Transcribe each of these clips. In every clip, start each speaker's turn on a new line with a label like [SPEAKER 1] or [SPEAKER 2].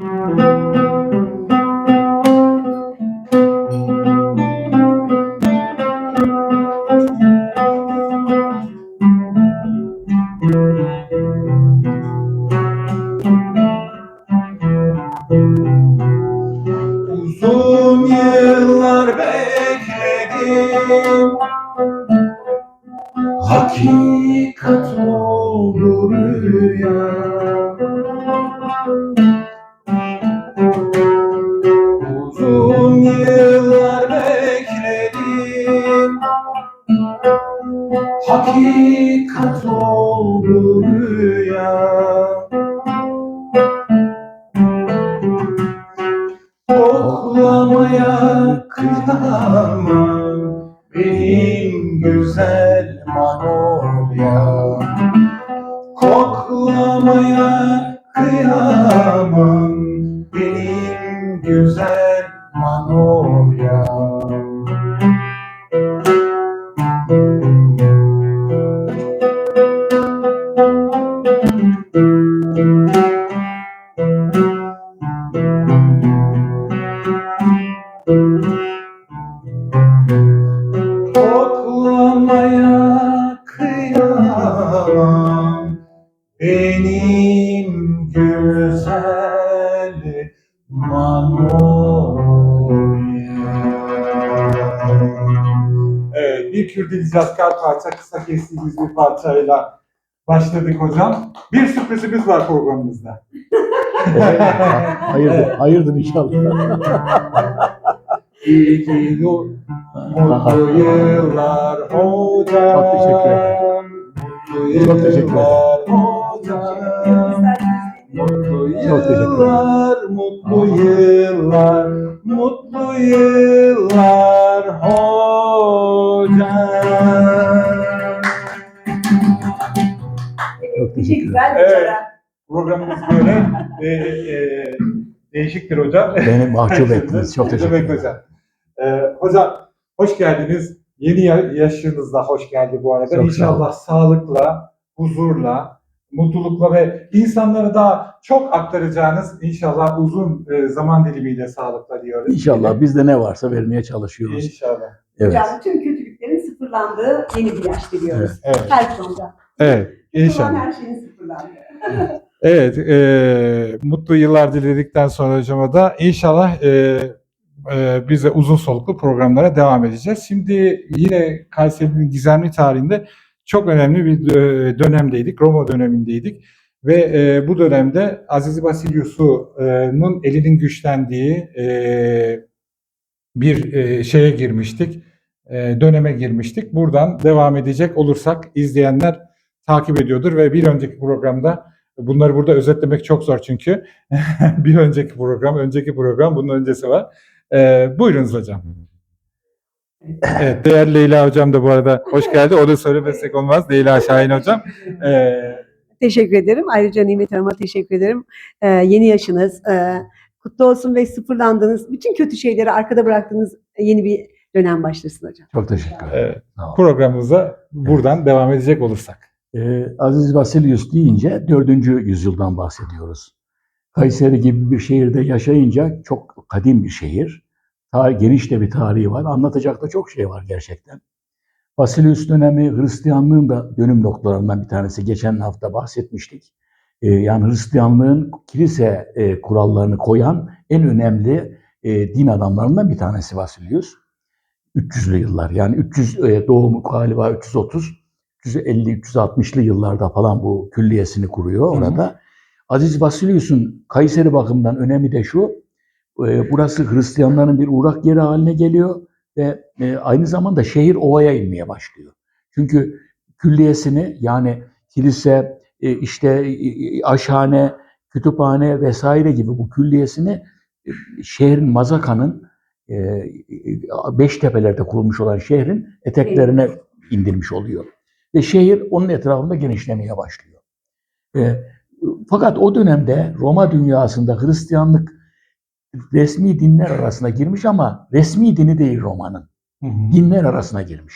[SPEAKER 1] Uzun Hakikat oldu rüya. Koklamaya kıyamam benim güzel manolya. Koklamaya kıyamam Caskar parça, kısa kestiğimiz bir parçayla başladık hocam. Bir sürprizimiz var programımızda.
[SPEAKER 2] hayırdır, hayırdır inşallah.
[SPEAKER 1] İyi ki mutlu yıllar hocam.
[SPEAKER 2] Çok teşekkür ederim.
[SPEAKER 1] Mutlu
[SPEAKER 2] Çok teşekkür ederim.
[SPEAKER 1] Mutlu yıllar, mutlu yıllar, mutlu yıllar
[SPEAKER 2] teşekkür ederim.
[SPEAKER 3] Güzel bir
[SPEAKER 1] Evet. Programımız böyle. Ee, e, değişiktir hocam.
[SPEAKER 2] Beni mahcup ettiniz. Çok teşekkür ederim.
[SPEAKER 1] hocam. Ee, hocam hoş geldiniz. Yeni ya- yaşınızda hoş geldi bu arada.
[SPEAKER 2] Çok sağ
[SPEAKER 1] İnşallah
[SPEAKER 2] olun.
[SPEAKER 1] sağlıkla, huzurla, mutlulukla ve insanlara daha çok aktaracağınız inşallah uzun e, zaman dilimiyle sağlıkla diyoruz.
[SPEAKER 2] İnşallah bizde ne varsa vermeye çalışıyoruz.
[SPEAKER 1] İnşallah.
[SPEAKER 2] Evet.
[SPEAKER 3] Hocam tüm kötülüklerin sıfırlandığı yeni bir yaş diliyoruz.
[SPEAKER 1] Evet.
[SPEAKER 3] Her konuda.
[SPEAKER 1] Evet. İnşallah.
[SPEAKER 3] her şeyin sıfırlandığı.
[SPEAKER 1] Evet, e, mutlu yıllar diledikten sonra hocama da inşallah e, e, bize uzun soluklu programlara devam edeceğiz. Şimdi yine Kayseri'nin gizemli tarihinde çok önemli bir dö- dönemdeydik, Roma dönemindeydik. Ve e, bu dönemde Aziz Basilius'un elinin güçlendiği e, bir e, şeye girmiştik, e, döneme girmiştik. Buradan devam edecek olursak izleyenler takip ediyordur ve bir önceki programda bunları burada özetlemek çok zor çünkü bir önceki program, önceki program bunun öncesi var. E, buyurunuz hocam. Evet, değerli Leyla hocam da bu arada hoş geldi. O da söylemesek olmaz. Leyla Şahin hocam. E,
[SPEAKER 3] Teşekkür ederim. Ayrıca Nimet Hanım'a teşekkür ederim. Ee, yeni yaşınız e, kutlu olsun ve sıfırlandığınız, bütün kötü şeyleri arkada bıraktığınız yeni bir dönem başlasın hocam.
[SPEAKER 2] Çok teşekkür ederim.
[SPEAKER 1] e,
[SPEAKER 2] olun.
[SPEAKER 1] programımıza buradan devam edecek olursak.
[SPEAKER 2] Ee, Aziz Vasilius deyince 4. yüzyıldan bahsediyoruz. Kayseri gibi bir şehirde yaşayınca çok kadim bir şehir. Ta geniş de bir tarihi var. Anlatacak da çok şey var gerçekten. Vasilius dönemi Hristiyanlığın da dönüm noktalarından bir tanesi. Geçen hafta bahsetmiştik. Ee, yani Hristiyanlığın kilise e, kurallarını koyan en önemli e, din adamlarından bir tanesi Vasilius. 300'lü yıllar yani 300 e, doğumu galiba 330 350-360'lı yıllarda falan bu külliyesini kuruyor
[SPEAKER 1] Hı hı.
[SPEAKER 2] orada. Aziz Vasilius'un Kayseri bakımından önemi de şu, e, burası Hristiyanların bir uğrak yeri haline geliyor ve e, aynı zamanda şehir ovaya inmeye başlıyor. Çünkü külliyesini yani kilise, e, işte e, aşhane, kütüphane vesaire gibi bu külliyesini e, şehrin Mazaka'nın e, e, Beştepeler'de kurulmuş olan şehrin eteklerine indirmiş oluyor. Ve şehir onun etrafında genişlemeye başlıyor. E, fakat o dönemde Roma dünyasında Hristiyanlık resmi dinler arasına girmiş ama resmi dini değil Roma'nın. Dinler arasına girmiş.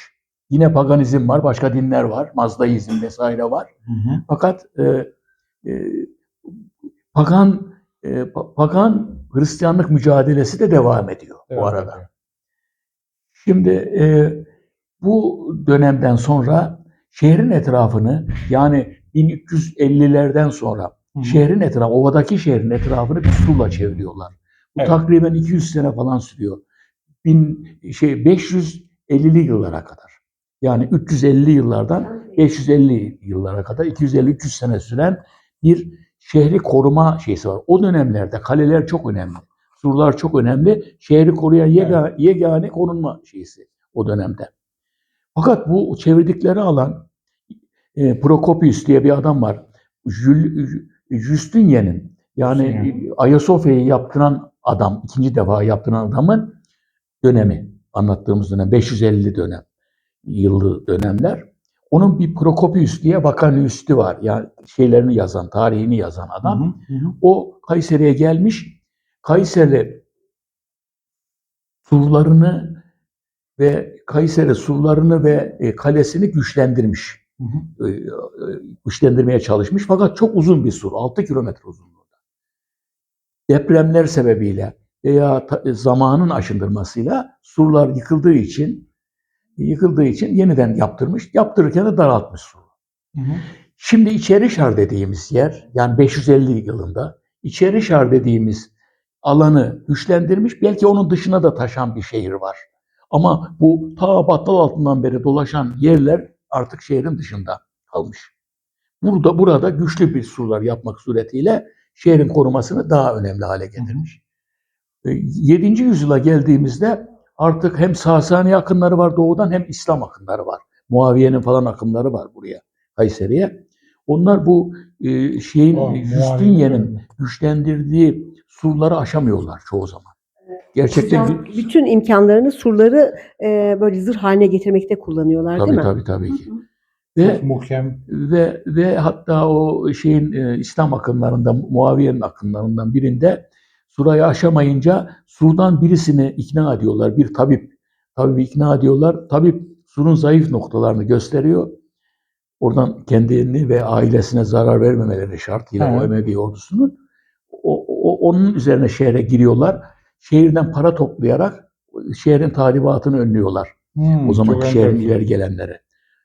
[SPEAKER 2] Yine paganizm var, başka dinler var, Mazdaizm vesaire var.
[SPEAKER 1] Hı hı.
[SPEAKER 2] Fakat e, e, pagan e, pa- pagan Hristiyanlık mücadelesi de devam ediyor bu
[SPEAKER 1] Devam
[SPEAKER 2] arada. Şimdi e, bu dönemden sonra şehrin etrafını yani 1350'lerden sonra
[SPEAKER 1] Hı hı.
[SPEAKER 2] şehrin etrafı, ovadaki şehrin etrafını bir surla çeviriyorlar. Bu
[SPEAKER 1] Evet.
[SPEAKER 2] takriben 200 sene falan sürüyor. Bin, şey 550'li yıllara kadar. Yani 350 yıllardan 550 yıllara kadar 250-300 sene süren bir şehri koruma şeysi var. O dönemlerde kaleler çok önemli. Surlar çok önemli. Şehri koruyan yega, yegane korunma şeysi o dönemde. Fakat bu çevirdikleri alan e, Prokopius diye bir adam var. Jül, Justinian'in yani
[SPEAKER 1] Justinian.
[SPEAKER 2] Ayasofya'yı yaptıran adam, ikinci defa yaptıran adamın dönemi. Anlattığımız dönem 550 dönem. Yıllı dönemler. Onun bir Prokopius diye vakanüstü var. Yani şeylerini yazan, tarihini yazan adam.
[SPEAKER 1] Hı, hı hı.
[SPEAKER 2] O Kayseri'ye gelmiş. Kayseri surlarını ve Kayseri surlarını ve e, kalesini güçlendirmiş.
[SPEAKER 1] Hı hı.
[SPEAKER 2] E, e, güçlendirmeye çalışmış. Fakat çok uzun bir sur. 6 kilometre uzunluğunda. Depremler sebebiyle veya zamanın aşındırmasıyla surlar yıkıldığı için yıkıldığı için yeniden yaptırmış. Yaptırırken de daraltmış suru.
[SPEAKER 1] Hı hı.
[SPEAKER 2] Şimdi İçerişar dediğimiz yer, yani 550 yılında İçerişar dediğimiz alanı güçlendirmiş. Belki onun dışına da taşan bir şehir var. Ama bu ta battal altından beri dolaşan yerler artık şehrin dışında kalmış. Burada burada güçlü bir surlar yapmak suretiyle şehrin korumasını daha önemli hale getirmiş. 7. yüzyıla geldiğimizde artık hem Sasani akınları var doğudan hem İslam akınları var. Muaviye'nin falan akımları var buraya Kayseri'ye. Onlar bu e, şeyin
[SPEAKER 1] O,
[SPEAKER 2] Justinian'in güçlendirdiği surları aşamıyorlar çoğu zaman. Gerçekten
[SPEAKER 3] Hocam, bütün imkanlarını surları e, böyle zırh haline getirmekte kullanıyorlar
[SPEAKER 2] tabii
[SPEAKER 3] değil mi?
[SPEAKER 2] tabii tabii ki.
[SPEAKER 3] Hı hı.
[SPEAKER 2] Ve
[SPEAKER 1] Muhkem.
[SPEAKER 2] ve ve hatta o şeyin e, İslam akımlarında Muaviye'nin akımlarından birinde surayı aşamayınca surdan birisini ikna ediyorlar. Bir tabip tabibi ikna ediyorlar. Tabip surun zayıf noktalarını gösteriyor. Oradan kendini ve ailesine zarar vermemeleri şart yine
[SPEAKER 1] Hı.
[SPEAKER 2] o Emevi ordusunun. O, o- onun üzerine şehre giriyorlar. Şehirden para toplayarak şehrin tahribatını önlüyorlar.
[SPEAKER 1] Hmm,
[SPEAKER 2] O zamanki şehrin
[SPEAKER 1] enteresan.
[SPEAKER 2] ileri gelenleri.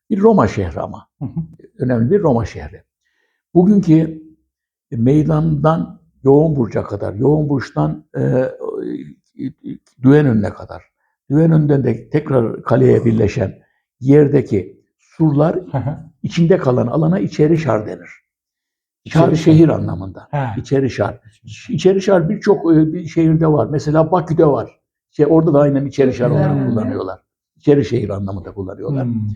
[SPEAKER 2] Bir Roma şehri ama.
[SPEAKER 1] Hı hı.
[SPEAKER 2] Önemli bir Roma şehri. Bugünkü meydandan Yoğunburç'a kadar, Yoğunburç'tan e, e, Düvenönü'ne kadar, Düvenönü'nden de tekrar kaleye birleşen yerdeki surlar
[SPEAKER 1] Hı hı.
[SPEAKER 2] içinde kalan alana içeri şar denir. Şar
[SPEAKER 1] İçeri
[SPEAKER 2] şehir anlamında.
[SPEAKER 1] Ha.
[SPEAKER 2] İçeri şar. İçeri şar birçok e, bir şehirde var. Mesela Bakü'de var. Şey, orada da aynen içeri şar olarak kullanıyorlar. İçeri şehir anlamında kullanıyorlar.
[SPEAKER 1] Hmm.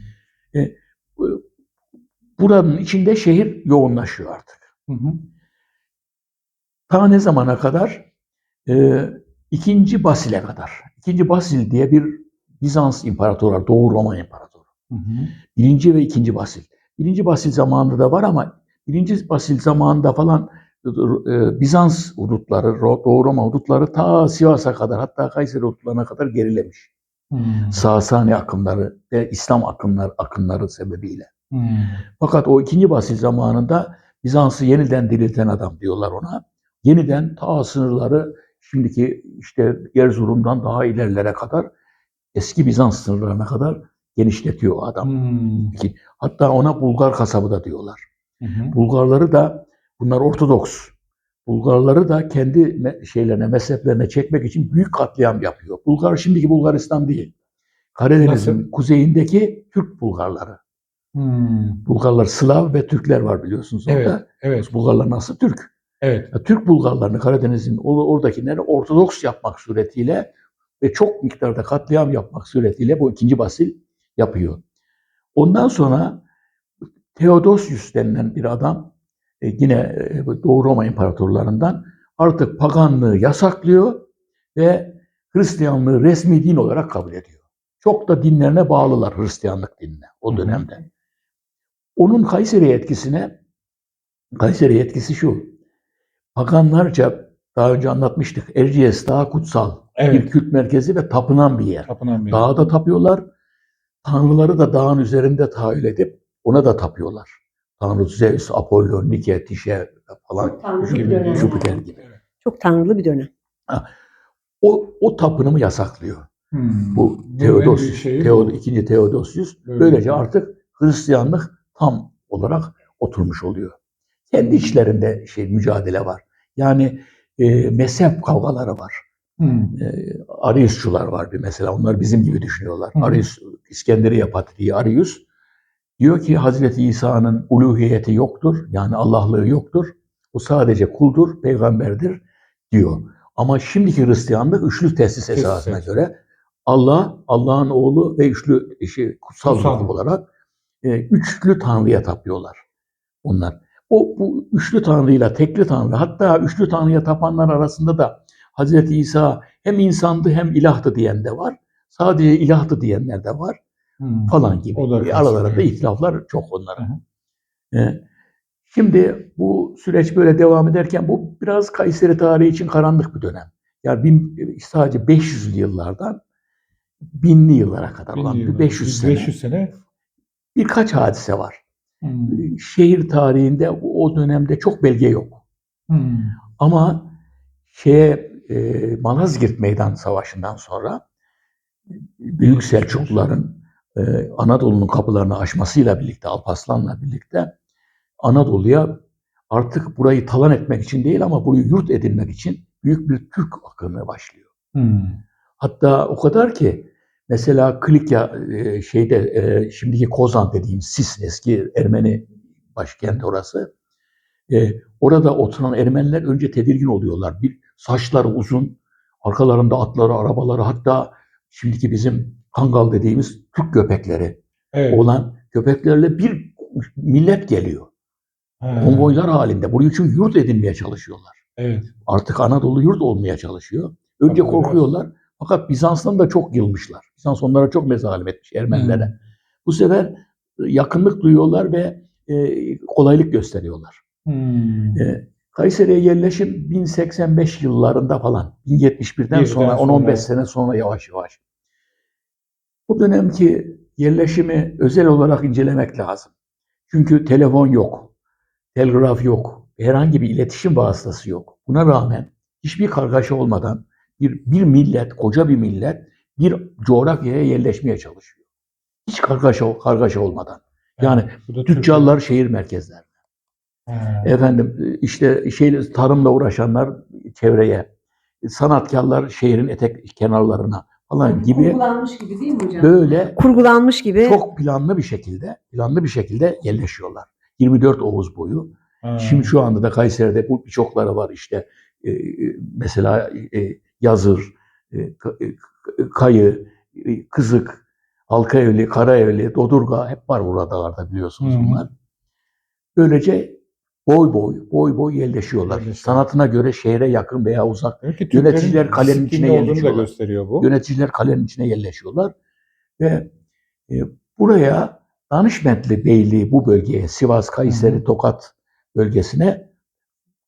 [SPEAKER 2] Buranın içinde şehir yoğunlaşıyor artık.
[SPEAKER 1] Hı hı.
[SPEAKER 2] Ta ne zamana kadar? Ee, İkinci Basil'e kadar. İkinci Basil diye bir Bizans imparatoru var. Doğu Roma imparatoru.
[SPEAKER 1] Hı hı.
[SPEAKER 2] Birinci ve ikinci Basil. Birinci Basil zamanında da var ama birinci Basil zamanında falan e, Bizans hudutları, Doğu Roma hudutları ta Sivas'a kadar hatta Kayseri hudutlarına kadar gerilemiş.
[SPEAKER 1] Hmm.
[SPEAKER 2] Sasani akımları ve İslam akımları, akımları sebebiyle.
[SPEAKER 1] Hmm.
[SPEAKER 2] Fakat o ikinci Basil zamanında Bizans'ı yeniden dirilten adam diyorlar ona. Yeniden ta sınırları şimdiki işte Erzurum'dan daha ilerlere kadar eski Bizans sınırlarına kadar genişletiyor adam.
[SPEAKER 1] Hmm.
[SPEAKER 2] Hatta ona Bulgar kasabı da diyorlar.
[SPEAKER 1] Hı hı.
[SPEAKER 2] Bulgarları da bunlar Ortodoks. Bulgarları da kendi şeylerine, mezheplerine çekmek için büyük katliam yapıyor. Bulgar şimdiki Bulgaristan değil. Karadeniz'in kuzeyindeki Türk Bulgarları.
[SPEAKER 1] Hmm.
[SPEAKER 2] Bulgarlar Slav ve Türkler var biliyorsunuz orada.
[SPEAKER 1] Evet, evet,
[SPEAKER 2] Bulgarlar nasıl Türk?
[SPEAKER 1] evet.
[SPEAKER 2] Ya, Türk Bulgarlarını Karadeniz'in or- oradakileri Ortodoks yapmak suretiyle ve çok miktarda katliam yapmak suretiyle bu ikinci Basil yapıyor. Ondan sonra Theodosius denilen bir adam e, yine e, Doğu Roma imparatorlarından artık paganlığı yasaklıyor ve Hristiyanlığı resmi din olarak kabul ediyor. Çok da dinlerine bağlılar Hristiyanlık dinine o dönemde. Onun Kayseri etkisine Kayseri etkisi şu. Paganlarca daha önce anlatmıştık. Erciyes daha kutsal. Bir
[SPEAKER 1] Evet.
[SPEAKER 2] kült merkezi ve tapınan bir yer.
[SPEAKER 1] Tapınan bir.
[SPEAKER 2] Dağa da tapıyorlar. Tanrıları da dağın üzerinde tahayyül edip ona da tapıyorlar. Tanrı Zeus, Apollo, Nike, Tişe falan
[SPEAKER 3] Tanrı
[SPEAKER 2] gibi. Jüpiter gibi.
[SPEAKER 3] Çok tanrılı bir dönem.
[SPEAKER 2] O, o tapınımı yasaklıyor.
[SPEAKER 1] Hmm.
[SPEAKER 2] Bu
[SPEAKER 1] şeyi
[SPEAKER 2] Theod
[SPEAKER 1] bu.
[SPEAKER 2] ikinci Theodosius.
[SPEAKER 1] Evet.
[SPEAKER 2] Böylece artık Hristiyanlık tam olarak oturmuş oluyor. Kendi içlerinde şey mücadele var. Yani e, mezhep kavgaları var.
[SPEAKER 1] Hmm.
[SPEAKER 2] E, Ariusçular var bir mesela. Onlar bizim gibi düşünüyorlar.
[SPEAKER 1] Hı.
[SPEAKER 2] Arius, İskenderiye Patriği Arius diyor ki Hazreti İsa'nın uluhiyeti yoktur. Yani Allah'lığı yoktur. O sadece kuldur, peygamberdir diyor. Ama şimdiki Hristiyanlık üçlü tesis esasına göre Allah, Allah'ın oğlu ve üçlü şey, kutsal,
[SPEAKER 1] Kutsal.
[SPEAKER 2] olarak e, üçlü Tanrı'ya tapıyorlar onlar. O bu üçlü Tanrı'yla tekli Tanrı hatta üçlü Tanrı'ya tapanlar arasında da Hazreti İsa hem insandı hem ilahtı diyen de var. Sadece ilahtı diyenler de var
[SPEAKER 1] Hmm.
[SPEAKER 2] falan gibi.
[SPEAKER 1] O da
[SPEAKER 2] E, Aralarında ihtilaflar çok onların.
[SPEAKER 1] Hı
[SPEAKER 2] E, Şimdi bu süreç böyle devam ederken bu biraz Kayseri tarihi için karanlık bir dönem. Yani bin, sadece 500'lü yıllardan binli yıllara kadar olan bir
[SPEAKER 1] Bilmiyorum.
[SPEAKER 2] 500 sene
[SPEAKER 1] 500 sene.
[SPEAKER 2] birkaç hadise var.
[SPEAKER 1] Hmm.
[SPEAKER 2] Şehir tarihinde o dönemde çok belge yok.
[SPEAKER 1] Hmm.
[SPEAKER 2] Ama şeye e, Malazgirt Meydan Savaşı'ndan sonra Büyük Selçukluların e, Anadolu'nun kapılarını aşmasıyla birlikte, Alparslan'la birlikte Anadolu'ya artık burayı talan etmek için değil ama burayı yurt edinmek için büyük bir Türk akını başlıyor.
[SPEAKER 1] Hmm.
[SPEAKER 2] Hatta o kadar ki mesela Klikya e, şeyde e, şimdiki Kozan dediğim Sis eski Ermeni başkenti orası. E, orada oturan Ermeniler önce tedirgin oluyorlar. Bir saçları uzun, arkalarında atları, arabaları hatta şimdiki bizim Kangal dediğimiz Türk köpekleri
[SPEAKER 1] Evet.
[SPEAKER 2] olan köpeklerle bir millet geliyor.
[SPEAKER 1] Ha.
[SPEAKER 2] Konvoylar halinde. Burayı çünkü yurt edinmeye çalışıyorlar.
[SPEAKER 1] Evet.
[SPEAKER 2] Artık Anadolu yurt olmaya çalışıyor. Önce
[SPEAKER 1] Tabii,
[SPEAKER 2] korkuyorlar. Fakat Bizans'tan da çok yılmışlar. Bizans onlara çok mezalim etmiş Ermenilere.
[SPEAKER 1] Hmm.
[SPEAKER 2] Bu sefer yakınlık duyuyorlar ve e, kolaylık gösteriyorlar.
[SPEAKER 1] Hmm.
[SPEAKER 2] E, Kayseri'ye yerleşim 1085 yıllarında falan. 1071'den
[SPEAKER 1] Birden
[SPEAKER 2] sonra. 10-15 sene sonra yavaş yavaş. Bu dönemki yerleşimi özel olarak incelemek lazım. Çünkü telefon yok, telgraf yok, herhangi bir iletişim vasıtası yok. Buna rağmen hiçbir kargaşa olmadan bir, bir millet, koca bir millet bir coğrafyaya yerleşmeye çalışıyor. Hiç kargaşa, kargaşa olmadan. Yani
[SPEAKER 1] da
[SPEAKER 2] tüccarlar şehir merkezlerinde.
[SPEAKER 1] Ha.
[SPEAKER 2] Efendim işte şey tarımla uğraşanlar çevreye, sanatkarlar şehrin etek kenarlarına falan gibi
[SPEAKER 3] Kurgulanmış gibi değil mi hocam?
[SPEAKER 2] böyle
[SPEAKER 3] Kurgulanmış gibi.
[SPEAKER 2] çok planlı bir şekilde planlı bir şekilde yerleşiyorlar. 24 Oğuz boyu.
[SPEAKER 1] Ha.
[SPEAKER 2] Şimdi şu anda da Kayseri'de bu birçokları var işte e, mesela e, Yazır, e, e, Kayı, e, Kızık, Halkaevli, Karaevli, Dodurga hep var buralarda biliyorsunuz
[SPEAKER 1] hı.
[SPEAKER 2] bunlar. Böylece boy boy boy boy yerleşiyorlar.
[SPEAKER 1] Yerleşiyor.
[SPEAKER 2] Sanatına göre şehre yakın veya uzak
[SPEAKER 1] Demek ki Türklerin
[SPEAKER 2] Yöneticiler kalenin içine
[SPEAKER 1] da
[SPEAKER 2] yerleşiyorlar.
[SPEAKER 1] gösteriyor bu.
[SPEAKER 2] yöneticiler kalenin içine yerleşiyorlar ve e, buraya Danışmentli Beyliği bu bölgeye Sivas, Kayseri,
[SPEAKER 1] Hı.
[SPEAKER 2] Tokat bölgesine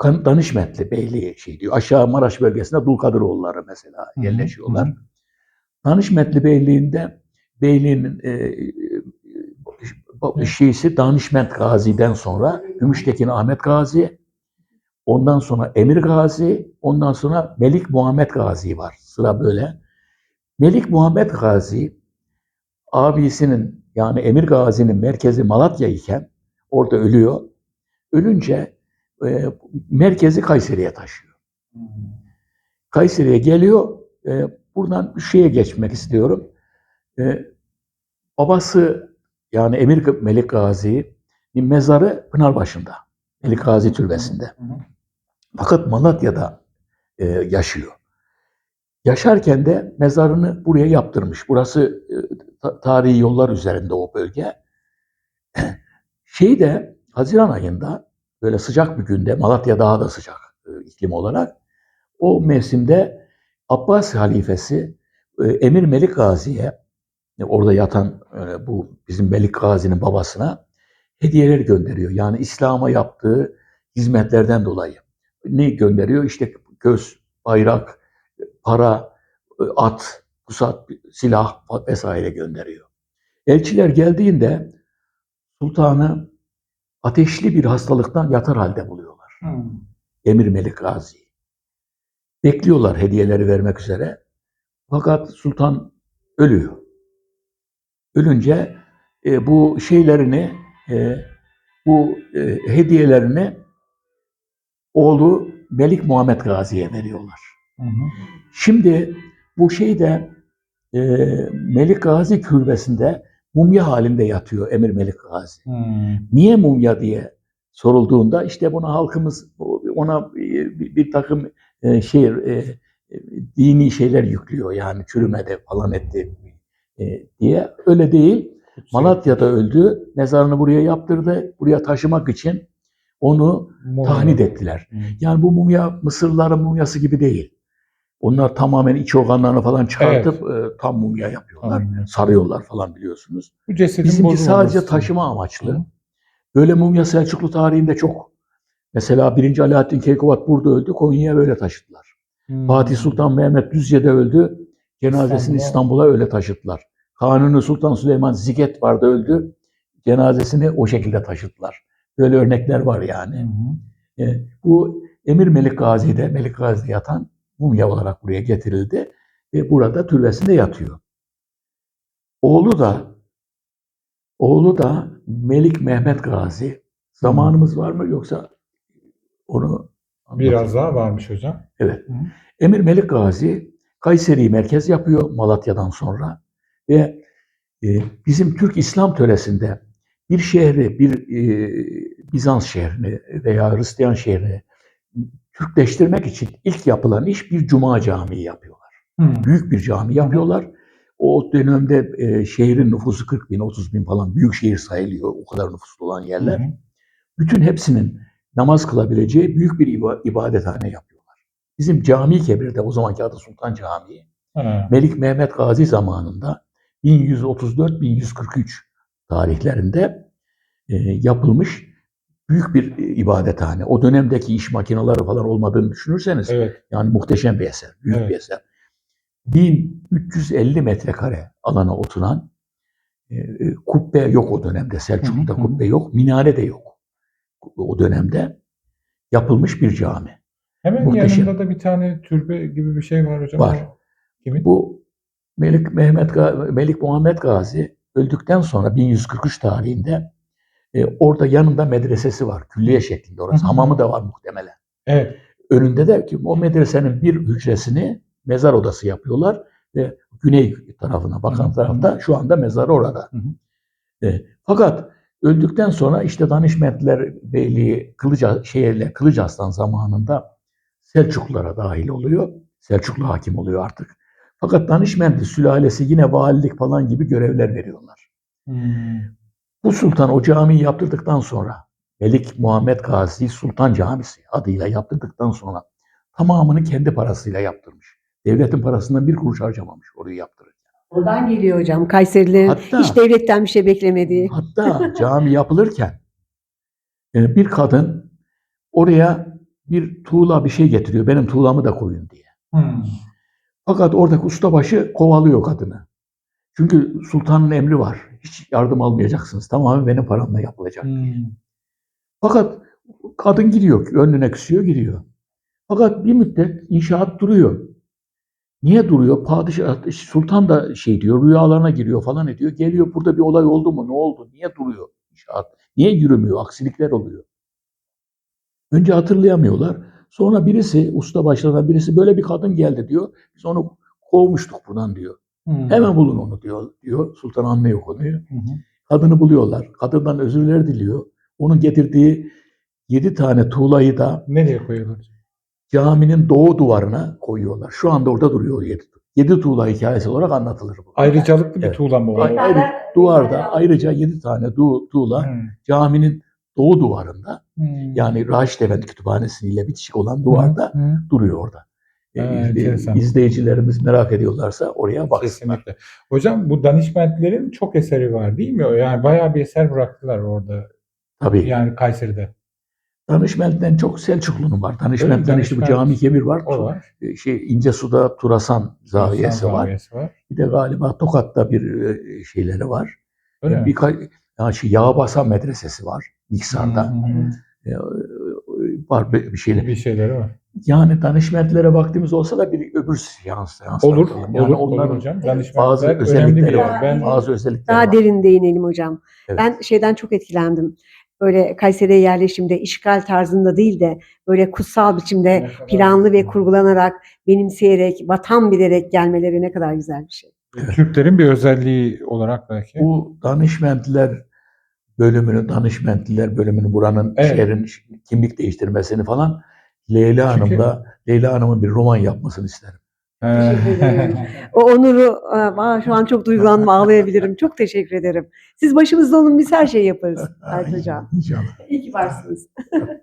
[SPEAKER 2] Danışmentli Beyliği şey diyor. Aşağı Maraş bölgesinde Dulkadiroğulları mesela
[SPEAKER 1] Hı
[SPEAKER 2] yerleşiyorlar.
[SPEAKER 1] hı.
[SPEAKER 2] Danışmentli Beyliği'nde beyliğin e,
[SPEAKER 1] Evet.
[SPEAKER 2] şeysi Danışment Gazi'den sonra Gümüştekin Ahmet Gazi, ondan sonra Emir Gazi, ondan sonra Melik Muhammed Gazi var. Sıra böyle. Melik Muhammed Gazi abisinin yani Emir Gazi'nin merkezi Malatya iken orada ölüyor. Ölünce e, merkezi Kayseri'ye taşıyor. Kayseri'ye geliyor. E, buradan şeye geçmek istiyorum. E, babası yani Emir Melik Gazi'nin mezarı Pınarbaşı'nda. Melik Gazi Türbesi'nde.
[SPEAKER 1] Hı hı.
[SPEAKER 2] Fakat Malatya'da e, yaşıyor. Yaşarken de mezarını buraya yaptırmış. Burası e, ta- tarihi yollar üzerinde o bölge. Şeyde Haziran ayında böyle sıcak bir günde Malatya daha da sıcak e, iklim olarak o mevsimde Abbas halifesi e, Emir Melik Gazi'ye e, orada yatan e, bu bizim Melik Gazi'nin babasına hediyeler gönderiyor. Yani İslam'a yaptığı hizmetlerden dolayı. Ne gönderiyor? İşte göz, bayrak, para, e, at, pusat, silah vesaire gönderiyor. Elçiler geldiğinde sultanı ateşli bir hastalıktan yatar halde buluyorlar.
[SPEAKER 1] Hmm.
[SPEAKER 2] Emir Melik Gazi. Bekliyorlar hediyeleri vermek üzere. Fakat sultan ölüyor. Ölünce e, bu şeylerini, e, bu e, hediyelerini oğlu Melik Muhammed Gazi'ye veriyorlar.
[SPEAKER 1] Hı hı.
[SPEAKER 2] Şimdi bu şeyde e, Melik Gazi türbesinde mumya halinde yatıyor Emir Melik Gazi.
[SPEAKER 1] Hmm.
[SPEAKER 2] Niye mumya diye sorulduğunda işte buna halkımız ona bir, bir takım e, şey e, dini şeyler yüklüyor yani çürümede falan etti e, diye. Öyle değil. Malatya'da öldü. Mezarını buraya yaptırdı. Buraya taşımak için onu tahnit ettiler.
[SPEAKER 1] Hı.
[SPEAKER 2] Yani bu mumya Mısırlıların mumyası gibi değil. Onlar tamamen iç organlarını falan çıkartıp e, tam mumya yapıyorlar.
[SPEAKER 1] Tamam.
[SPEAKER 2] Sarıyorlar falan biliyorsunuz.
[SPEAKER 1] Bu
[SPEAKER 2] Bizimki sadece taşıma amaçlı.
[SPEAKER 1] Hı.
[SPEAKER 2] Böyle mumya Selçuklu tarihinde çok. Mesela 1. Alaaddin Keykubat burada öldü. Konya'ya böyle taşıdılar.
[SPEAKER 1] Hmm.
[SPEAKER 2] Fatih Sultan Mehmet Düzce'de öldü. Cenazesini
[SPEAKER 1] İstanbul'a-
[SPEAKER 2] İstanbul'a öyle taşıttılar. Kanuni Sultan Süleyman Ziget vardı öldü. Cenazesini o şekilde taşıdılar. Böyle örnekler var
[SPEAKER 1] Hı
[SPEAKER 2] yani.
[SPEAKER 1] hı.
[SPEAKER 2] E, bu Emir Melik Gazi'de, Melik Gazi'de yatan mumya olarak buraya getirildi. Ve burada türbesinde yatıyor. Oğlu da oğlu da Melik Mehmet Gazi. Zamanımız var mı yoksa onu
[SPEAKER 1] Biraz daha varmış hocam.
[SPEAKER 2] Evet.
[SPEAKER 1] Hı.
[SPEAKER 2] Emir Melik Gazi Kayseri'yi merkez yapıyor Malatya'dan sonra ve e, bizim Türk İslam töresinde bir şehri, bir e, Bizans şehrini veya Hristiyan şehrini Türkleştirmek için ilk yapılan iş bir cuma camii yapıyorlar.
[SPEAKER 1] Hı.
[SPEAKER 2] Büyük bir cami yapıyorlar. O dönemde e, şehrin nüfusu 40 bin, 30 bin falan büyük şehir sayılıyor. O kadar nüfuslu olan yerler.
[SPEAKER 1] Hı.
[SPEAKER 2] Bütün hepsinin namaz kılabileceği büyük bir iba- ibadethane yapıyorlar. Bizim Cami Kebir'de o zamanki adı Sultan Camii,
[SPEAKER 1] Ha.
[SPEAKER 2] Melik Mehmet Gazi zamanında 1134-1143 tarihlerinde e, yapılmış büyük bir e, ibadethane. O dönemdeki iş makineleri falan olmadığını düşünürseniz
[SPEAKER 1] Evet.
[SPEAKER 2] yani muhteşem bir eser, büyük
[SPEAKER 1] Evet.
[SPEAKER 2] bir eser. 1350 metrekare alana oturan e, kubbe yok o dönemde. Selçuklu'da kubbe yok, minare de yok. O dönemde yapılmış bir cami.
[SPEAKER 1] Hemen
[SPEAKER 2] Muhteşem.
[SPEAKER 1] yanında da bir tane türbe gibi bir şey var hocam.
[SPEAKER 2] Var.
[SPEAKER 1] Kimin?
[SPEAKER 2] Bu Melik Mehmet Melik Muhammed Gazi öldükten sonra 1143 tarihinde e, orada yanında medresesi var. Külliye şeklinde orası.
[SPEAKER 1] Hı hı.
[SPEAKER 2] Hamamı da var muhtemelen.
[SPEAKER 1] Evet.
[SPEAKER 2] Önünde de ki o medresenin bir hücresini mezar odası yapıyorlar ve güney tarafına bakan
[SPEAKER 1] Hı hı.
[SPEAKER 2] tarafta şu anda mezarı orada.
[SPEAKER 1] Hı hı.
[SPEAKER 2] E, fakat öldükten sonra işte Danişmentler Beyliği Kılıca, şehirle Kılıçarslan zamanında Selçuklulara dahil oluyor. Selçuklu hakim oluyor artık. Fakat Danişmentli sülalesi yine valilik falan gibi görevler veriyorlar.
[SPEAKER 1] Hmm.
[SPEAKER 2] Bu sultan o camiyi yaptırdıktan sonra Melik Muhammed Gazi Sultan Camisi adıyla yaptırdıktan sonra tamamını kendi parasıyla yaptırmış. Devletin parasından bir kuruş harcamamış orayı yaptırırken.
[SPEAKER 3] Oradan geliyor hocam. Kayserilerin
[SPEAKER 2] Hatta-
[SPEAKER 3] hiç devletten bir şey beklemediği.
[SPEAKER 2] Hatta cami yapılırken e, bir kadın oraya bir tuğla bir şey getiriyor. Benim tuğlamı da koyun diye.
[SPEAKER 1] Hmm.
[SPEAKER 2] Fakat oradaki ustabaşı kovalıyor kadını. Çünkü sultanın emri var. Hiç yardım almayacaksınız. Tamamen benim paramla yapılacak.
[SPEAKER 1] Hmm.
[SPEAKER 2] Fakat kadın gidiyor. Önüne küsüyor gidiyor. Fakat bir müddet inşaat duruyor. Niye duruyor? Padişah, sultan da şey diyor, rüyalarına giriyor falan ediyor. Geliyor burada bir olay oldu mu? Ne oldu? Niye duruyor inşaat? Niye yürümüyor? Aksilikler oluyor. Önce hatırlayamıyorlar. Sonra birisi, usta başlarından birisi böyle bir kadın geldi diyor. Biz onu kovmuştuk buradan diyor.
[SPEAKER 1] Hmm.
[SPEAKER 2] Hemen bulun onu diyor. diyor. Sultan anlıyor konuyu.
[SPEAKER 1] Hı hı.
[SPEAKER 2] Kadını buluyorlar. Kadından özürler diliyor. Onun getirdiği yedi tane tuğlayı da
[SPEAKER 1] Nereye koyulur?
[SPEAKER 2] caminin doğu duvarına koyuyorlar. Şu anda orada duruyor o yedi. Yedi tuğla hikayesi olarak anlatılır bu.
[SPEAKER 1] Ayrıcalıklı bir
[SPEAKER 2] Evet.
[SPEAKER 1] tuğla mı?
[SPEAKER 2] Ay- ayrı, duvarda ayrıca yedi tane du- tuğla
[SPEAKER 1] Hmm.
[SPEAKER 2] caminin doğu duvarında
[SPEAKER 1] Hmm.
[SPEAKER 2] yani Raşit Efendi kütüphanesiyle bitişik olan duvarda
[SPEAKER 1] hı.
[SPEAKER 2] duruyor orada.
[SPEAKER 1] Ha,
[SPEAKER 2] E,
[SPEAKER 1] enteresan.
[SPEAKER 2] izleyicilerimiz merak ediyorlarsa oraya baksınlar.
[SPEAKER 1] Kesinlikle. Hocam bu danışmentlerin çok eseri var değil mi? Yani bayağı bir eser bıraktılar orada.
[SPEAKER 2] Tabii.
[SPEAKER 1] Yani Kayseri'de.
[SPEAKER 2] Danışment'ten çok Selçuklu'nun var. Danışment'ten işte bu cami kebir var.
[SPEAKER 1] O var.
[SPEAKER 2] E, Şey İncesu'da Turasan zaviyesi var.
[SPEAKER 1] var.
[SPEAKER 2] Bir de galiba Tokat'ta bir e, şeyleri var.
[SPEAKER 1] Öyle
[SPEAKER 2] E,
[SPEAKER 1] mi?
[SPEAKER 2] Birkaç yani şey, Yağbasan medresesi var. Niksar'da.
[SPEAKER 1] Hı hı.
[SPEAKER 2] E, var bir bir şeyler.
[SPEAKER 1] Bir şeyleri var.
[SPEAKER 2] Yani danışmentlere baktığımız olsa da bir öbür seans.
[SPEAKER 1] Olur,
[SPEAKER 2] Yani
[SPEAKER 1] olur,
[SPEAKER 2] onların
[SPEAKER 1] olur hocam.
[SPEAKER 2] bazı özellikleri var.
[SPEAKER 1] Ben
[SPEAKER 2] Bazı özellikleri
[SPEAKER 3] Daha
[SPEAKER 2] var.
[SPEAKER 3] derin değinelim hocam.
[SPEAKER 2] Evet.
[SPEAKER 3] Ben şeyden çok etkilendim. Böyle Kayseri'ye yerleşimde işgal tarzında değil de böyle kutsal biçimde planlı ve kurgulanarak, benimseyerek, vatan bilerek gelmeleri ne kadar güzel bir şey.
[SPEAKER 1] Türklerin bir özelliği olarak belki.
[SPEAKER 2] Bu danışmentler bölümünü, danışmentliler bölümünü buranın
[SPEAKER 1] Evet.
[SPEAKER 2] şehrin kimlik değiştirmesini falan Leyla
[SPEAKER 1] Çünkü-
[SPEAKER 2] Hanım'la Leyla Hanım'ın bir roman yapmasını isterim.
[SPEAKER 3] Teşekkür ederim. O onuru, aa, şu an çok duygulandım, ağlayabilirim. Çok teşekkür ederim. Siz başımızda olun, biz her şeyi yaparız.
[SPEAKER 2] İnşallah.
[SPEAKER 3] İyi ki varsınız.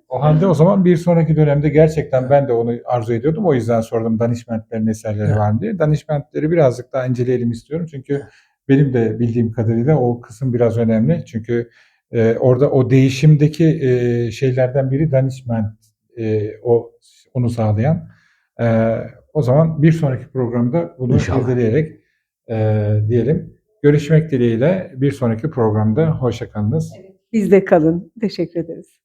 [SPEAKER 1] O halde o zaman bir sonraki dönemde gerçekten ben de onu arzu ediyordum. O yüzden sordum danışmentlerin eserleri var mı diye. Danışmentleri birazcık daha inceleyelim istiyorum. Çünkü benim de bildiğim kadarıyla o kısım biraz önemli. Çünkü e, orada o değişimdeki e, şeylerden biri danışment. e, o onu sağlayan. E, o zaman bir sonraki programda bunu
[SPEAKER 2] İnşallah.
[SPEAKER 1] irdeleyerek e, diyelim. Görüşmek dileğiyle bir sonraki programda hoşça kalınız.
[SPEAKER 3] Bizde kalın. Teşekkür ederiz.